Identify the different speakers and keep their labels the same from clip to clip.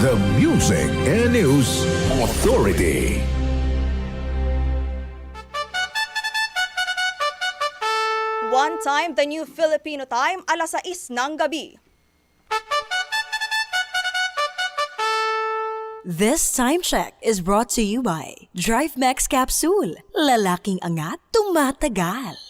Speaker 1: The Music and News Authority.
Speaker 2: One time, the new Filipino time, alas 6 ng gabi.
Speaker 3: This time check is brought to you by Drive Max Capsule. Lalaking angat, tumatagal.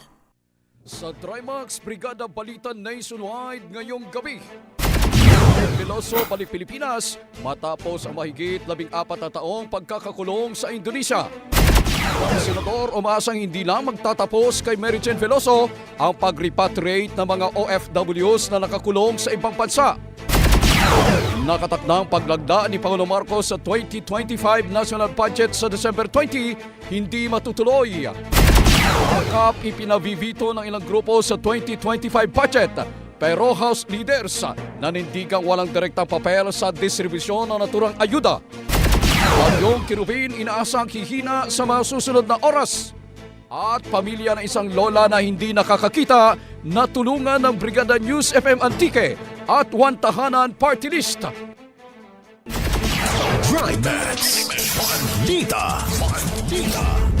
Speaker 4: Sa Trimax Brigada Balita Nationwide ngayong gabi. Veloso balik Pilipinas matapos ang mahigit labing apat na taong pagkakakulong sa Indonesia. Ang senador umasang hindi lang magtatapos kay Jane Veloso ang pag-repatriate ng mga OFWs na nakakulong sa ibang bansa. Nakatakdang paglagda ni Pangulong Marcos sa 2025 national budget sa December 20 hindi matutuloy. Akap ipinabivito ng ilang grupo sa 2025 budget pero House leaders nanindigang walang direktang papel sa distribusyon ng naturang ayuda. Bagyong Kirubin inaasang hihina sa mga susunod na oras. At pamilya ng isang lola na hindi nakakakita na tulungan ng Brigada News FM Antique at One Tahanan Party List.
Speaker 5: Drive Max. Balita. Balita.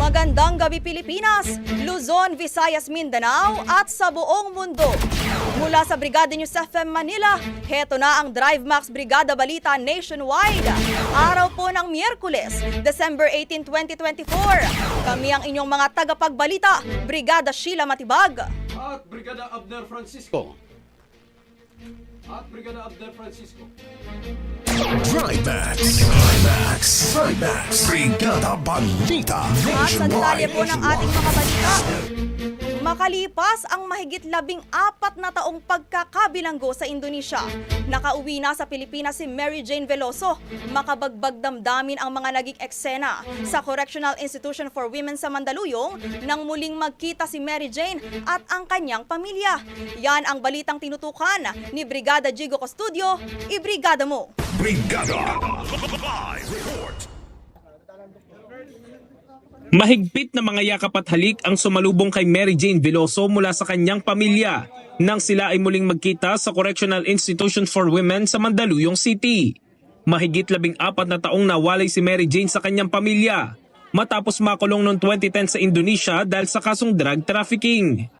Speaker 2: Magandang gabi Pilipinas, Luzon, Visayas, Mindanao at sa buong mundo. Mula sa Brigada News FM Manila, heto na ang Drive Max Brigada Balita Nationwide. Araw po ng Miyerkules, December 18, 2024. Kami ang inyong mga tagapagbalita, Brigada Sheila Matibag.
Speaker 4: At Brigada Abner Francisco. At Brigada Abner Francisco.
Speaker 5: Trimax. Trimax. Trimax. Brigada Balita
Speaker 2: At sa detalye po ng ating mga balita, makalipas ang mahigit labing apat na taong pagkakabilanggo sa Indonesia. Nakauwi na sa Pilipinas si Mary Jane Veloso. Makabagbag damdamin ang mga naging eksena sa Correctional Institution for Women sa Mandaluyong nang muling magkita si Mary Jane at ang kanyang pamilya. Yan ang balitang tinutukan ni Brigada Jigo Custodio. Ibrigada mo!
Speaker 5: Brigada. Live report.
Speaker 6: Mahigpit na mga yakap at halik ang sumalubong kay Mary Jane Veloso mula sa kanyang pamilya nang sila ay muling magkita sa Correctional Institution for Women sa Mandaluyong City. Mahigit labing apat na taong nawalay si Mary Jane sa kanyang pamilya matapos makulong noong 2010 sa Indonesia dahil sa kasong drug trafficking.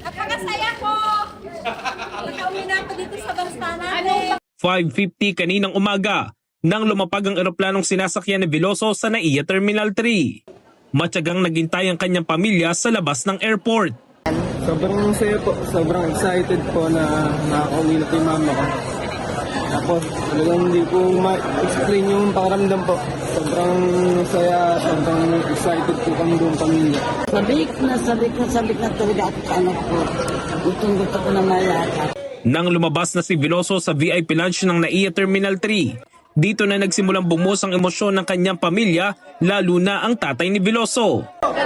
Speaker 7: Napakasaya ko! Nakauwi na ako dito sa bansa natin.
Speaker 6: 5.50 kaninang umaga nang lumapag ang eroplanong sinasakyan ni Veloso sa NAIA Terminal 3. Matyagang naghintay ang kanyang pamilya sa labas ng airport.
Speaker 8: Sobrang saya po, sobrang excited po na nakakauwi na yung mama ko. Tapos talagang hindi ko ma-explain yung pakiramdam po. Sobrang saya, sobrang excited po kami doon pamilya.
Speaker 9: Sabik na sabik na sabik na talaga sa anak ko. Gustong gusto ko na mayakap.
Speaker 6: Nang lumabas na si Veloso sa VIP lounge ng NAIA Terminal 3, dito na nagsimulang bumuhos ang emosyon ng kanyang pamilya, lalo na ang tatay ni Veloso.
Speaker 9: Na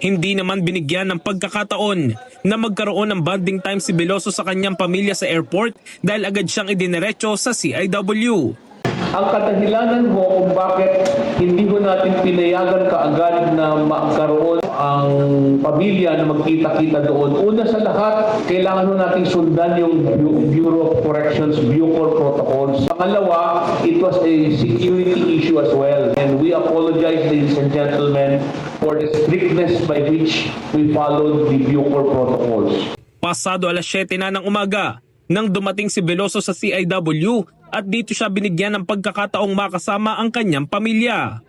Speaker 6: Hindi naman binigyan ng pagkakataon na magkaroon ng bonding time si Veloso sa kanyang pamilya sa airport dahil agad siyang idinerecho sa CIW.
Speaker 10: Ang kadahilanan ho kung bakit hindi ho natin pinayagan kaagad na magkaroon ang pamilya na magkita-kita doon. Una sa lahat, kailangan ho nating sundan yung Bu- Bureau of Corrections Bucor protocols. Pangalawa, it was a security issue as well. And we apologize, ladies and gentlemen, for the strictness by which we followed the Bucor protocols.
Speaker 6: Pasado alas 7 na ng umaga nang dumating si Veloso sa CIW at dito siya binigyan ng pagkakataong makasama ang kanyang pamilya.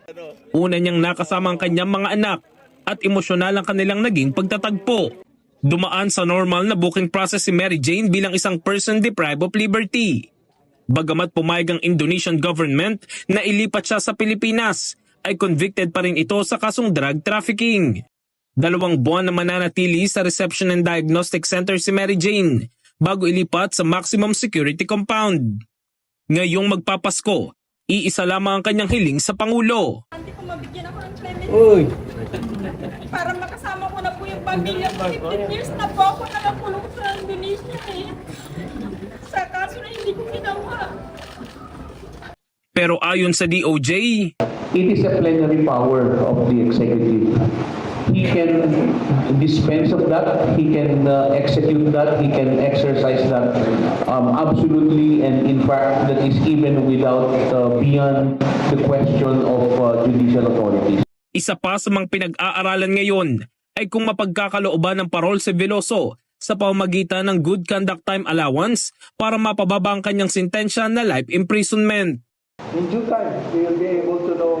Speaker 6: Una niyang nakasama ang kanyang mga anak at emosyonal ang kanilang naging pagtatagpo. Dumaan sa normal na booking process si Mary Jane bilang isang person deprived of liberty. Bagamat pumayag ang Indonesian government na ilipat siya sa Pilipinas, ay convicted pa rin ito sa kasong drug trafficking. Dalawang buwan na mananatili sa Reception and Diagnostic Center si Mary Jane bago ilipat sa maximum security compound. Ngayong magpapasko, iisa lamang ang kanyang hiling sa Pangulo.
Speaker 7: Hindi ko mabigyan ako ng clemency
Speaker 8: Uy!
Speaker 7: para makasama ko na po yung pamilya ko. 15 years na po ako nakakulong sa Indonesia eh. Sa kaso na hindi ko ginawa.
Speaker 6: Pero ayon sa DOJ,
Speaker 10: It is a plenary power of the executive. He can dispense of that, he can uh, execute that, he can exercise that um, absolutely, and in fact, that is even without, uh, beyond the question of uh, judicial authorities.
Speaker 6: isa pa sa mga pinag-aaralan ngayon ay kung mapagkakalooban ng parol si Veloso sa pamamagitan ng good conduct time allowance para mapababa ang kanyang sintensya na life imprisonment.
Speaker 10: In due time, we will be able to know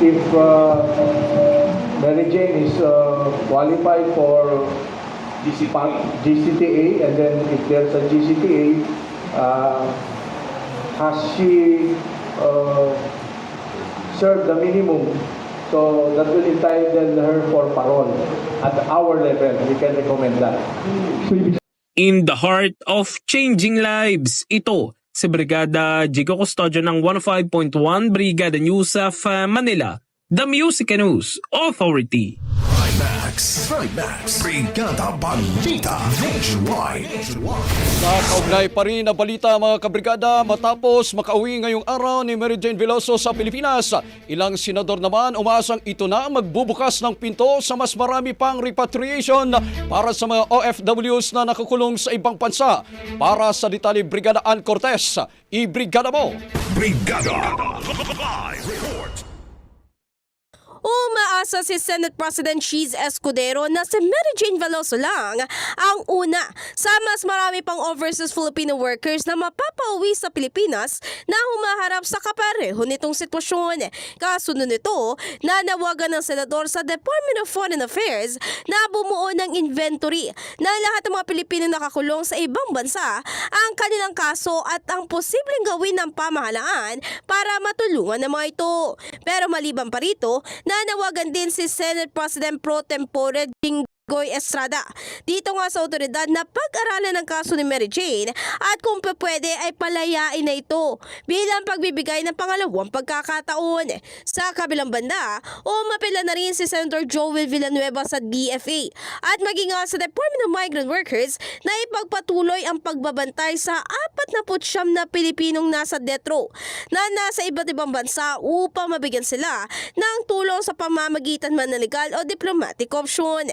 Speaker 10: if uh, Mary Jane is uh, qualified for GCTA, and then if there's a GCTA, uh, has she uh, served the minimum? So that will entitle her for parole at our level. We can recommend that.
Speaker 6: In the heart of changing lives, ito si Brigada Jigo Custodio ng 105.1 Brigada News of Manila, The Music News Authority.
Speaker 5: Trimax. Trimax. Brigada Balita Nationwide.
Speaker 4: Sa kaugnay pa rin na balita mga kabrigada matapos makauwi ngayong araw ni Mary Jane Veloso sa Pilipinas. Ilang senador naman umaasang ito na ang magbubukas ng pinto sa mas marami pang repatriation para sa mga OFWs na nakakulong sa ibang bansa. Para sa detalye Brigada Ann Cortez, i-brigada mo!
Speaker 5: Brigada. Live.
Speaker 11: Umaasa si Senate President Cheese Escudero na si Mary Jane Veloso lang ang una sa mas marami pang overseas Filipino workers na mapapauwi sa Pilipinas na humaharap sa kapareho nitong sitwasyon. Kasunod nito, nanawagan ng senador sa Department of Foreign Affairs na bumuo ng inventory na lahat ng mga Pilipino nakakulong sa ibang bansa ang kanilang kaso at ang posibleng gawin ng pamahalaan para matulungan ng mga ito. Pero maliban pa rito, nanawagan din si Senate President Pro Tempore Jinggoy Estrada dito nga sa otoridad na pag-aralan ng kaso ni Mary Jane at kung pwede ay palayain na ito bilang pagbibigay ng pangalawang pagkakataon. Sa kabilang banda, umapila na rin si Senator Joel Villanueva sa DFA at maging nga sa Department of Migrant Workers na ipagpatuloy ang pagbabantay sa 49 na Pilipinong nasa death row na nasa iba't ibang bansa upang mabigyan sila ng tulong sa pamamagitan man ng legal o diplomatic option.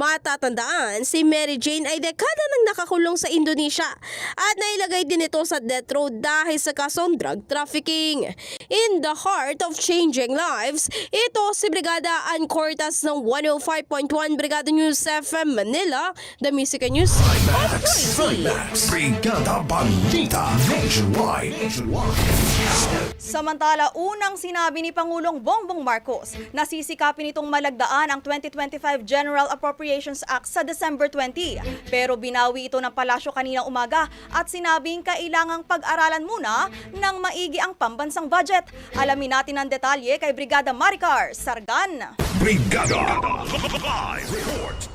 Speaker 11: Matatandaan, si Mary Jane ay dekada nang nakakulong sa Indonesia at nailagay din ito sa death row dahil sa kasong drug trafficking. In the heart of changing lives, ito si Brigada Ann Cortas ng 105.1 Brigada News FM Manila, The Music and News Authority.
Speaker 5: Brigada Balita Nationwide.
Speaker 2: Samantala, unang sinabi ni Pangulong Bongbong Marcos na sisikapin itong malagdaan ang 2025 General Appropriations Act sa December 20. Pero binawi ito ng palasyo kanina umaga at sinabing kailangang pag-aralan muna ng maigi ang pambansang budget. Alamin natin ang detalye kay Brigada Maricar Sargan.
Speaker 5: Brigada Live Report.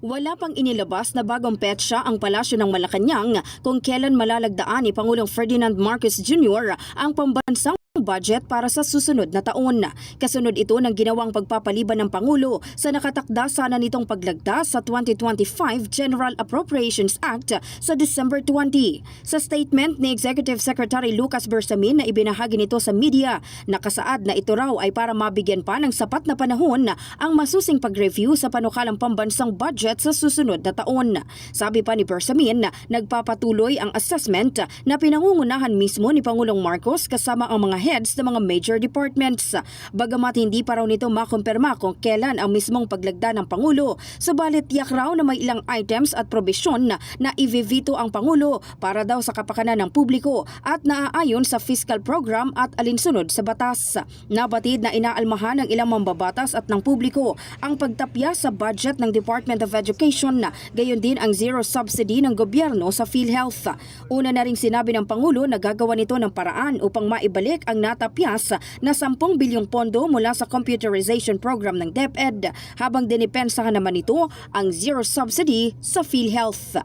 Speaker 12: Wala pang inilabas na bagong petsa ang palasyo ng Malacanang kung kailan malalagdaan ni Pangulong Ferdinand Marcos Jr. ang pambansang budget para sa susunod na taon. Kasunod ito ng ginawang pagpapaliban ng Pangulo sa nakatakda sana nitong paglagda sa 2025 General Appropriations Act sa December 20. Sa statement ni Executive Secretary Lucas Bersamin na ibinahagi nito sa media, nakasaad na ito raw ay para mabigyan pa ng sapat na panahon ang masusing pag-review sa panukalang pambansang budget sa susunod na taon. Sabi pa ni Bersamin, nagpapatuloy ang assessment na pinangungunahan mismo ni Pangulong Marcos kasama ang mga heads ng mga major departments. Bagamat hindi pa raw nito makumpirma kung kailan ang mismong paglagda ng Pangulo, subalit tiyak raw na may ilang items at probisyon na, ivivito ang Pangulo para daw sa kapakanan ng publiko at naaayon sa fiscal program at alinsunod sa batas. Nabatid na inaalmahan ng ilang mambabatas at ng publiko ang pagtapya sa budget ng Department of Education gayon din ang zero subsidy ng gobyerno sa PhilHealth. Una na rin sinabi ng Pangulo na gagawa nito ng paraan upang maibalik ang natapyas na 10 bilyong pondo mula sa computerization program ng DepEd habang dinipensahan naman ito ang zero subsidy sa PhilHealth.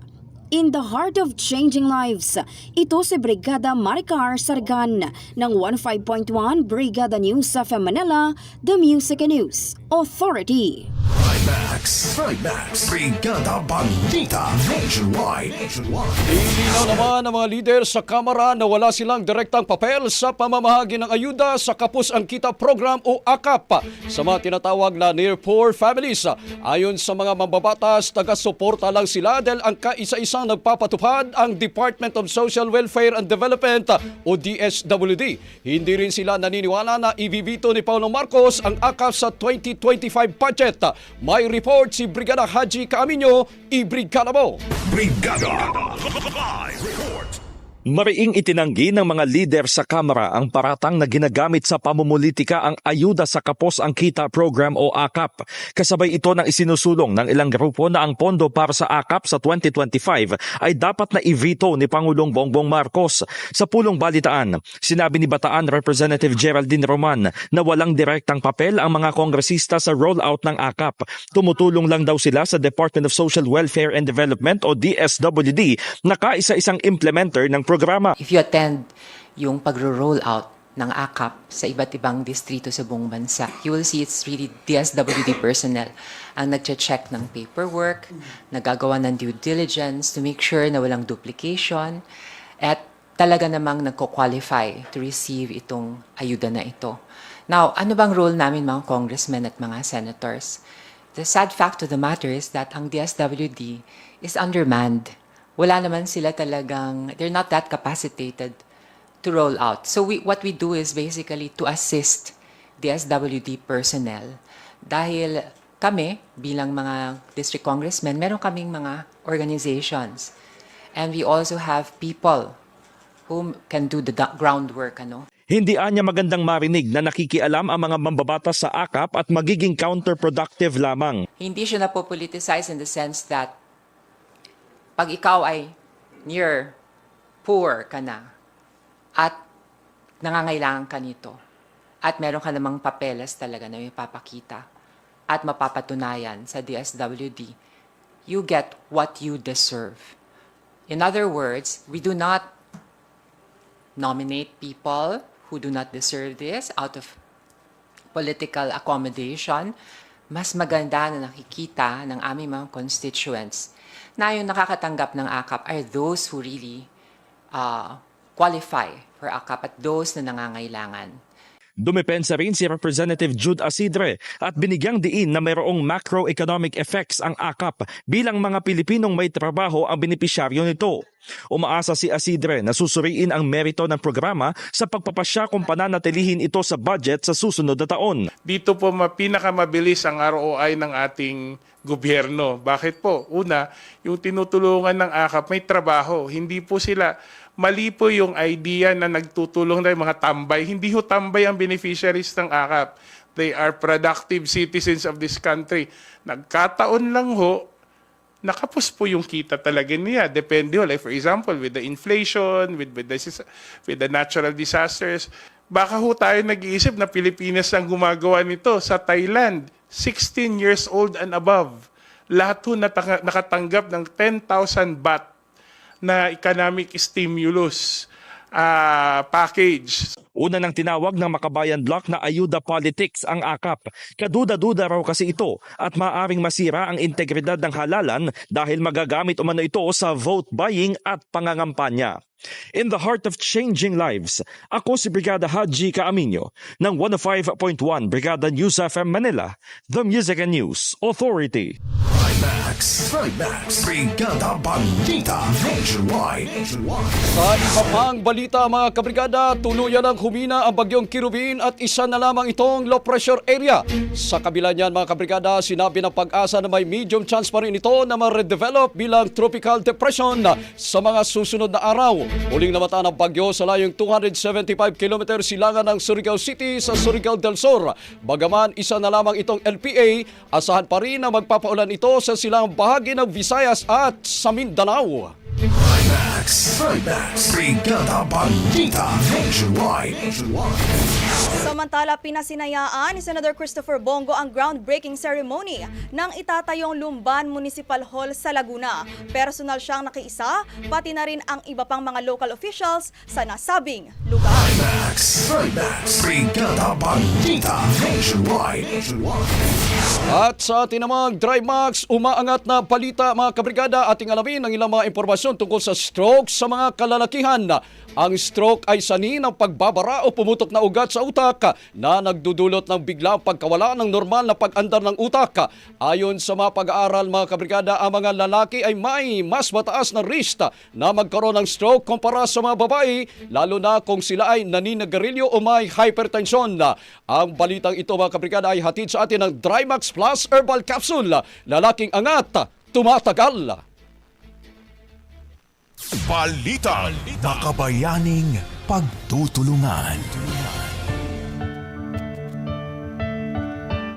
Speaker 12: In the heart of changing lives, ito si Brigada Maricar Sargan ng 15.1 Brigada News sa Manila, The Music News Authority.
Speaker 5: Max, Max, Brigada Balita Nationwide.
Speaker 4: Ilinaw naman ng mga leader sa Kamara na wala silang direktang papel sa pamamahagi ng ayuda sa Kapos ang Kita Program o AKAP sa mga tinatawag na near poor families. Ayon sa mga mambabatas, taga-suporta lang sila dahil ang kaisa-isang nagpapatupad ang Department of Social Welfare and Development o DSWD. Hindi rin sila naniniwala na ibibito ni Paolo Marcos ang AKAP sa 2025 budget. May report si Brigada Haji Kaaminyo, i-brigada mo!
Speaker 5: Brigada Live Report.
Speaker 13: Mariing itinanggi ng mga lider sa Kamara ang paratang na ginagamit sa pamumulitika ang Ayuda sa Kapos ang Kita Program o AKAP. Kasabay ito ng isinusulong ng ilang grupo na ang pondo para sa AKAP sa 2025 ay dapat na i-veto ni Pangulong Bongbong Marcos. Sa pulong balitaan, sinabi ni Bataan Representative Geraldine Roman na walang direktang papel ang mga kongresista sa rollout ng AKAP. Tumutulong lang daw sila sa Department of Social Welfare and Development o DSWD na kaisa-isang implementer ng programa.
Speaker 14: If you attend yung pagro-roll out ng AKAP sa iba't ibang distrito sa buong bansa, you will see it's really DSWD personnel ang nagche-check ng paperwork, nagagawa ng due diligence to make sure na walang duplication, at talaga namang nagko-qualify to receive itong ayuda na ito. Now, ano bang role namin mga congressmen at mga senators? The sad fact of the matter is that ang DSWD is undermanned wala naman sila talagang, they're not that capacitated to roll out. So we, what we do is basically to assist DSWD personnel dahil kami bilang mga district congressmen, meron kaming mga organizations. And we also have people who can do the groundwork, ano?
Speaker 13: Hindi anya magandang marinig na nakikialam ang mga mambabatas sa AKAP at magiging counterproductive lamang.
Speaker 14: Hindi siya napopoliticize in the sense that pag ikaw ay near poor ka na at nangangailangan ka nito at meron ka namang papeles talaga na may papakita at mapapatunayan sa DSWD, you get what you deserve. In other words, we do not nominate people who do not deserve this out of political accommodation, mas maganda na nakikita ng aming mga constituents na yung nakakatanggap ng AKAP are those who really uh, qualify for AKAP at those na nangangailangan.
Speaker 13: Dumepensa rin si Representative Jude Asidre at binigyang diin na mayroong macroeconomic effects ang AKAP bilang mga Pilipinong may trabaho ang benepisyaryo nito. Umaasa si Asidre na susuriin ang merito ng programa sa pagpapasya kung pananatilihin ito sa budget sa susunod na taon.
Speaker 15: dito po ma- pinakamabilis ang ROI ng ating gobyerno. Bakit po? Una, yung tinutulungan ng AKAP may trabaho. Hindi po sila, mali po yung idea na nagtutulong na yung mga tambay. Hindi ho tambay ang beneficiaries ng AKAP. They are productive citizens of this country. Nagkataon lang ho, nakapos po yung kita talaga niya. Depende ho. Like for example, with the inflation, with, with, the, with the natural disasters, baka ho tayo nag-iisip na Pilipinas ang gumagawa nito sa Thailand. 16 years old and above. Lahat ho nakatanggap ng 10,000 baht na economic stimulus ah, package.
Speaker 13: Una nang tinawag ng Makabayan Block na ayuda politics ang AKAP. Kaduda-duda raw kasi ito at maaring masira ang integridad ng halalan dahil magagamit umano ito sa vote buying at pangangampanya. In the heart of changing lives, ako si Brigada Haji Kaaminyo ng 105.1 Brigada News FM Manila, The Music and News Authority.
Speaker 5: Trimax, Trimax, Brigada Balita Nationwide.
Speaker 4: Sa iba pang balita mga kabrigada, tuluyan ang humina ang bagyong Kirubin at isa na lamang itong low pressure area. Sa kabila niyan mga kabrigada, sinabi ng pag-asa na may medium chance pa rin ito na ma-redevelop bilang tropical depression sa mga susunod na araw. Uling namata ng bagyo sa layong 275 km silangan ng Surigao City sa Surigao del Sur. Bagaman isa na lamang itong LPA, asahan pa rin na magpapaulan ito sa silang bahagi ng Visayas at sa Mindanao.
Speaker 5: Trimax, Trimax, Brigada Balita Nationwide.
Speaker 2: Samantala, pinasinayaan ni Senator Christopher Bongo ang groundbreaking ceremony ng itatayong Lumban Municipal Hall sa Laguna. Personal siyang nakiisa, pati na rin ang iba pang mga local officials sa nasabing lugar.
Speaker 5: Trimax, Trimax, Brigada Balita Nationwide.
Speaker 4: At sa tinamang Max, umaangat na balita mga kabrigada ating alamin ang ilang mga impormasyon tungkol sa stroke sa mga kalalakihan. Ang stroke ay sani ng pagbabara o pumutok na ugat sa utak na nagdudulot ng biglang pagkawala ng normal na pag-andar ng utak. Ayon sa mga pag-aaral mga kabrigada, ang mga lalaki ay may mas mataas na risk na magkaroon ng stroke kumpara sa mga babae, lalo na kung sila ay naninagarilyo o may hypertension. Ang balitang ito mga kabrigada ay hatid sa atin ng Drymax Plus Herbal Capsule. Lalaking angat, tumatagal.
Speaker 5: Balita. Makabayaning pagtutulungan.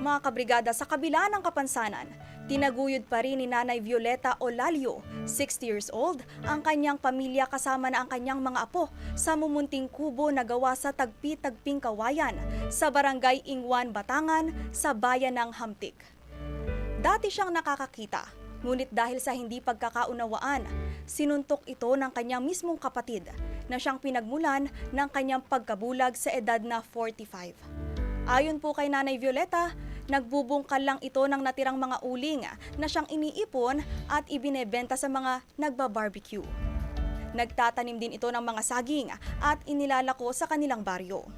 Speaker 2: Mga kabrigada, sa kabila ng kapansanan, tinaguyod pa rin ni Nanay Violeta Olalio, 60 years old, ang kanyang pamilya kasama na ang kanyang mga apo sa mumunting kubo na gawa sa tagpi-tagping kawayan sa barangay Ingwan, Batangan, sa bayan ng Hamtik. Dati siyang nakakakita, ngunit dahil sa hindi pagkakaunawaan, sinuntok ito ng kanyang mismong kapatid na siyang pinagmulan ng kanyang pagkabulag sa edad na 45. Ayon po kay Nanay Violeta, nagbubungkal lang ito ng natirang mga uling na siyang iniipon at ibinebenta sa mga nagbabarbecue. Nagtatanim din ito ng mga saging at inilalako sa kanilang baryo.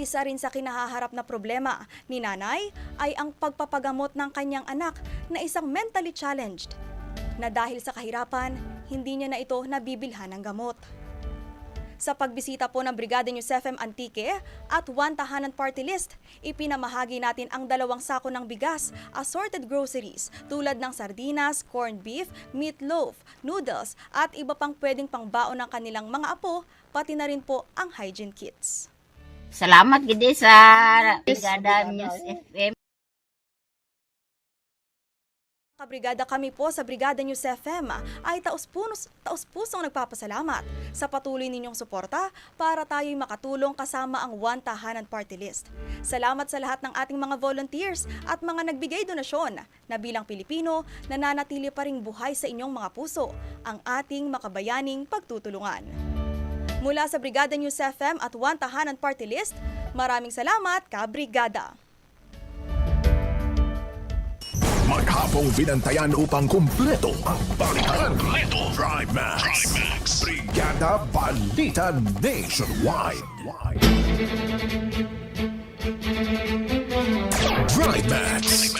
Speaker 2: Isa rin sa kinahaharap na problema ni nanay ay ang pagpapagamot ng kanyang anak na isang mentally challenged na dahil sa kahirapan, hindi niya na ito nabibilhan ng gamot. Sa pagbisita po ng Brigada News FM Antique at One Tahanan Party List, ipinamahagi natin ang dalawang sako ng bigas, assorted groceries tulad ng sardinas, corned beef, meatloaf, noodles at iba pang pwedeng pangbaon ng kanilang mga apo, pati na rin po ang hygiene kits.
Speaker 9: Salamat gidi sa Brigada News FM.
Speaker 2: Kabrigada kami po sa Brigada News FM ay taus-punos, taus-pusong nagpapasalamat sa patuloy ninyong suporta para tayo'y makatulong kasama ang One Tahanan Party List. Salamat sa lahat ng ating mga volunteers at mga nagbigay donasyon na bilang Pilipino nananatili pa ring buhay sa inyong mga puso ang ating makabayaning pagtutulungan. Mula sa Brigada News FM at One Tahanan Party List, maraming salamat, Kabrigada!
Speaker 5: Maghapong binantayan upang kumpleto ang balitan. Drive Max. Brigada Balita Nationwide. Drive Max.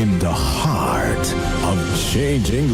Speaker 5: In the heart of changing